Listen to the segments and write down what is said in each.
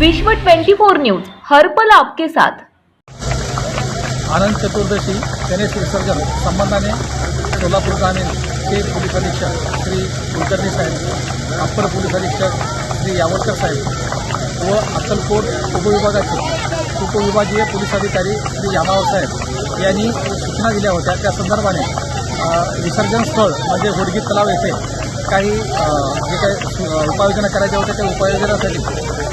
विश्व 24 न्यूज हर्पल आपके साथ. आनंद चतुर्दशी गणेश विसर्जन संबंधाने सोलापूर ग्रामीण चे पोलीस अधीक्षक श्री कुलकर्णी साहेब अप्पर पोलीस अधीक्षक श्री यावतकर साहेब व अक्कलकोट उपविभागाचे उपविभागीय पोलीस अधिकारी श्री यामावर साहेब यांनी सूचना दिल्या होत्या. त्या संदर्भाने विसर्जन स्थळ म्हणजे होडगी तलाव येथे काही जे काही उपाययोजना करायच्या होत्या त्या उपाययोजनासाठी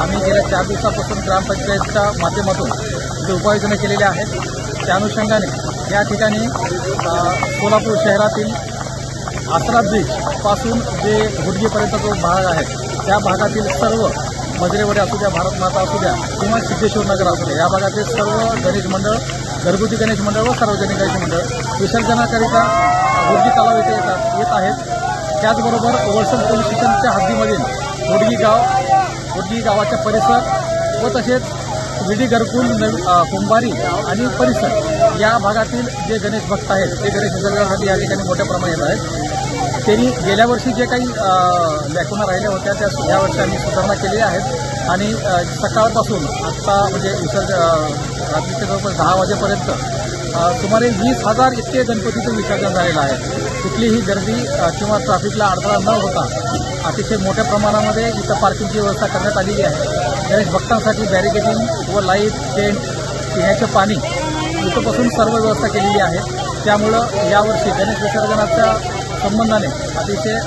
आम्ही गेल्या चार दिवसापासून ग्रामपंचायतच्या माध्यमातून जे उपाययोजना केलेल्या आहेत त्या अनुषंगाने या ठिकाणी सोलापूर शहरातील आसरा ब्रिजपासून जे हुडगीपर्यंत जो भाग आहे त्या भागातील सर्व मजरेवडे असू द्या भारत माता असू द्या किंवा सिद्धेश्वर नगर असू द्या या भागातील सर्व गणेश मंडळ घरगुती गणेश मंडळ व सार्वजनिक गणेश मंडळ विसर्जनाकरिता हुडगी तलाव येथे येतात येत आहेत. त्याचबरोबर वळसण पोलीस स्टेशनच्या हद्दीमधील होडगी गाव होडगी गावाचा परिसर व तसेच विडी घरकुल नवी कुंभारी आणि परिसर या भागातील जे गणेश भक्त आहेत ते गणेश विसर्जनासाठी या ठिकाणी मोठ्या प्रमाणात आहेत. त्यांनी गेल्या वर्षी जे काही अ, लॅकुना राहिल्या होत्या त्या यावर्षी आम्ही सुधारणा केलेल्या आहेत आणि सकाळपासून आत्ता म्हणजे विसर्ज रात्रीच्या जवळपास दहा वाजेपर्यंत सुमारे वीस हजार इतके गणपतीचं विसर्जन झालेलं आहे. कुठलीही गर्दी किंवा ट्रॅफिकला अडथळा न होता अतिशय मोठ्या प्रमाणामध्ये इथं पार्किंगची व्यवस्था करण्यात आलेली आहे. गणेश भक्तांसाठी बॅरिकेडिंग व लाइट टेंट पिण्याचं पाणी इथंपासून सर्व व्यवस्था केलेली आहे. त्यामुळं यावर्षी गणेश विसर्जनाच्या संबंधाने अतिशय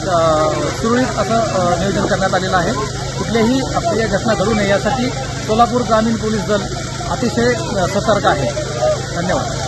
सुरळीत असं नियोजन करण्यात आलेलं आहे. कुठल्याही अप्रिय घटना घडू नये यासाठी सोलापूर ग्रामीण पोलीस दल अतिशय सतर्क आहे. धन्यवाद.